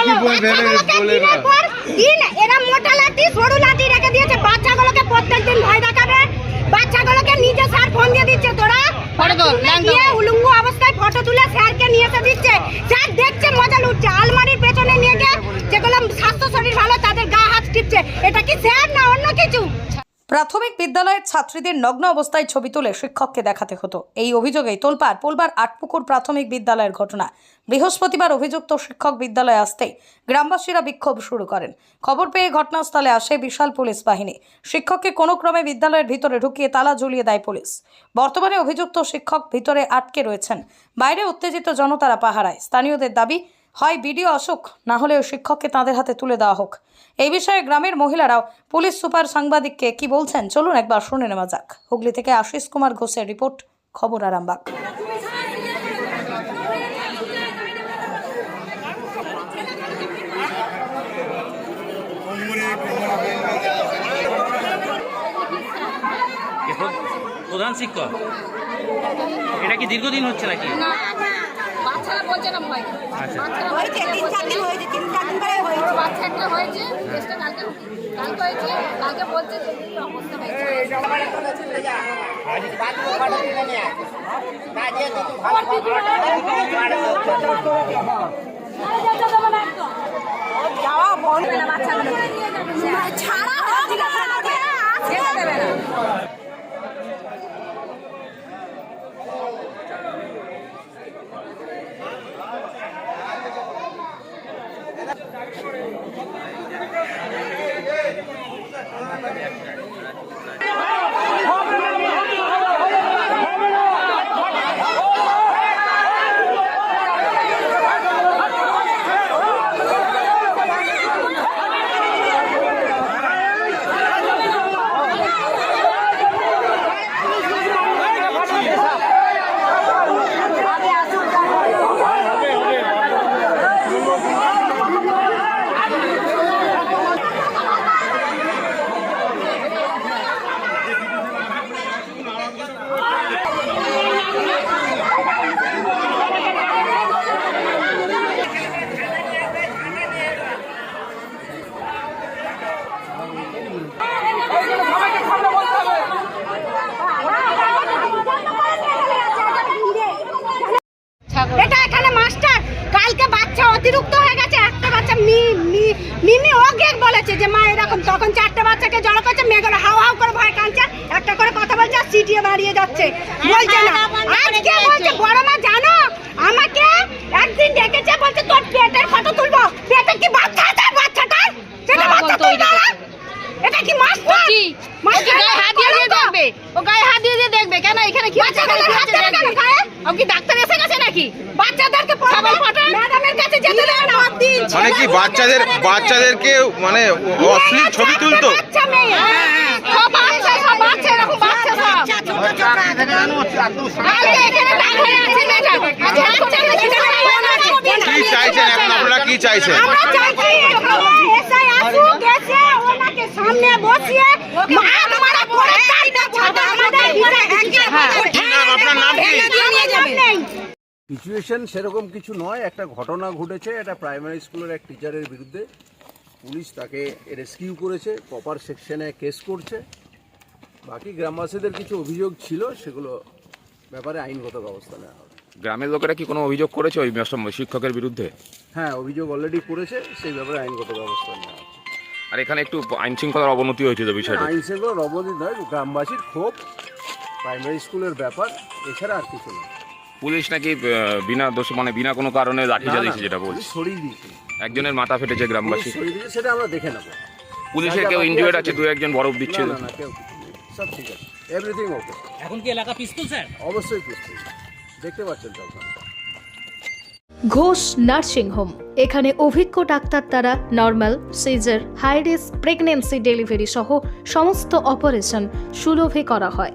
কি বল- বলে না। দিন এরা মোটা লাঠি সরু লাঠি রেখে দিয়েছে বাচ্চাগুলোকে প্রত্যেকদিন ভয় দেখাবে বাচ্চাগুলোকে নিজে স্যার ফোন দিয়ে দিচ্ছে তোরা ফটো তোল, বাথরুমে ল্যাং গিয়ে তোল। অবস্থায় ফটো তুলে স্যারকে নিয়ে এসে দিচ্ছে স্যার দেখছে মজা লুটছে আলমারির পেছনে নিয়ে গিয়ে যেগুলো স্বাস্থ্য শরীর ভালো তাদের গা হাত টিপছে এটা কি স্যার প্রাথমিক বিদ্যালয়ের ছাত্রীদের নগ্ন অবস্থায় ছবি তুলে শিক্ষককে দেখাতে হতো। এই অভিযোগেই তোলপাড়, পোলবার আটপুকুর প্রাথমিক বিদ্যালয়ের ঘটনা। বৃহস্পতিবার অভিযুক্ত শিক্ষক বিদ্যালয়ে আসতেই গ্রামবাসীরা বিক্ষোভ শুরু করেন। খবর পেয়ে ঘটনাস্থলে আসে বিশাল পুলিশ বাহিনী। শিক্ষককে কোনো ক্রমে বিদ্যালয়ের ভিতরে ঢুকিয়ে তালা ঝুলিয়ে দেয় পুলিশ। বর্তমানে অভিযুক্ত শিক্ষক ভিতরে আটকে রয়েছেন। বাইরে উত্তেজিত জনতারা পাহারায়। স্থানীয়দের দাবি হয় বিডিও আসুক না হলে ওই শিক্ষককে তাদের হাতে তুলে দেওয়া হোক। এই বিষয়ে গ্রামের মহিলারাও পুলিশ সুপার সাংবাদিককে কি বলছেন চলুন একবার শুনে নেওয়া যাক। হুগলি থেকে আশিস কুমার ঘোষের রিপোর্ট খবর আরামবাগ। প্রধান শিক্ষক? এটা কি দীর্ঘদিন হচ্ছে নাকি? বাচ্চারা বলছে না ভয় আচ্ছা হয়েছে তিন চার দিন হয়েছে তিন চার দিন ধরে হয়েছে বাচ্চা একটা হয়েছে কেসটা কালকে কালকে হয়েছে কালকে বলছে যে অবস্থা হয়েছে যাওয়া বন্ধ বাচ্চাগুলো ছাড়া হোক যেতে দেবে না এটা এখানে মাস্টার কালকে বাচ্চা অতিরিক্ত হয়ে গেছে একটা বাচ্চা মিমি ওকে বলেছে যে মা এরকম তখন চারটে বাচ্চাকে জড়ো করছে মেয়েগুলো হাও হাও করে ভয় কাঁদছে একটা করে কথা বলছে আর সিটিয়ে দাঁড়িয়ে যাচ্ছে। বলছে না। আজকে বলছে বড় মা জানো আমাকে একদিন ডেকেছে বলছে তোর পেটের ফটো তুলবো। পেটে কি বাচ্চা আছে বাচ্চাটা সেটা হ্যাঁ, বাচ্চা তুলবে না? এটা কি মাস্টার? কি? গায়ে হাত দিয়ে দেখবে। ও গায়ে হাত দিয়ে দেখবে। কেন এখানে কি বাচ্চাগুলো এখানে হাত দেবে কেন। গায়ে? ও কি ডাক্তার এসে গেছে নাকি? বাচ্চাদেরকে পড়াবে ম্যাডামের কাছে যেতে দেবে না। মানে কি বাচ্চাদের বাচ্চাদেরকে মানে অশ্লীল ছবি তুলতো? বাচ্চা মেয়ে। সব বাচ্চা সব বাচ্চা এরকম বাচ্চা সব। কালকে এখানে ডাক হয়ে আছে কি চাইছেন এখন? আপনারা কি চাইছেন? আমরা চাইছি এসআই আসুক এসে ওনাকে সামনে বসিয়ে মার মারা করে চারটা ছাতা আমাদের ভিতরে কি নাম আপনার নাম কি নিয়ে যাবে নেই সিচুয়েশন সেরকম কিছু নয় একটা ঘটনা ঘটেছে একটা প্রাইমারি স্কুলের এক টিচারের বিরুদ্ধে। পুলিশ তাকে রেস্কিউ করেছে প্রপার সেকশনে কেস করছে। বাকি গ্রামবাসীদের কিছু অভিযোগ ছিল সেগুলো ব্যাপারে আইনগত ব্যবস্থা নেওয়া হবে। গ্রামের লোকেরা কি কোনো অভিযোগ করেছে ওই শিক্ষকের বিরুদ্ধে? হ্যাঁ অভিযোগ অলরেডি করেছে সেই ব্যাপারে আইনগত ব্যবস্থা নেওয়া হবে। আর এখানে একটু আইন শৃঙ্খলার অবনতি হয়েছে তো বিষয়টা। আইন সেগুলো অবধি নয় গ্রামবাসীর ক্ষোভ প্রাইমারি স্কুলের ব্যাপার এছাড়া আর কিছু নয়। পুলিশ নাকি বিনা দোষ মানে বিনা কোনো কারণে লাঠি চালিয়েছে যেটা বলছে। সরিয়ে দিয়েছে। একজনের মাথা ফেটেছে গ্রামবাসী। সরিয়ে দিয়েছে সেটা আমরা দেখে নেব। পুলিশের কেউ বাকি আছে দু একজন বরফ দিচ্ছে। না না না কেউ সব ঠিক আছে এভরিথিং ওকে এখন কি এলাকা পিস্তুল স্যার অবশ্যই পিস্তল দেখতে পাচ্ছেন তো আপনারা। ঘোষ নার্সিং হোম এখানে অভিজ্ঞ ডাক্তার দ্বারা normal caesar high risk pregnancy delivery সহ সমস্ত অপারেশন সুলভে করা হয়।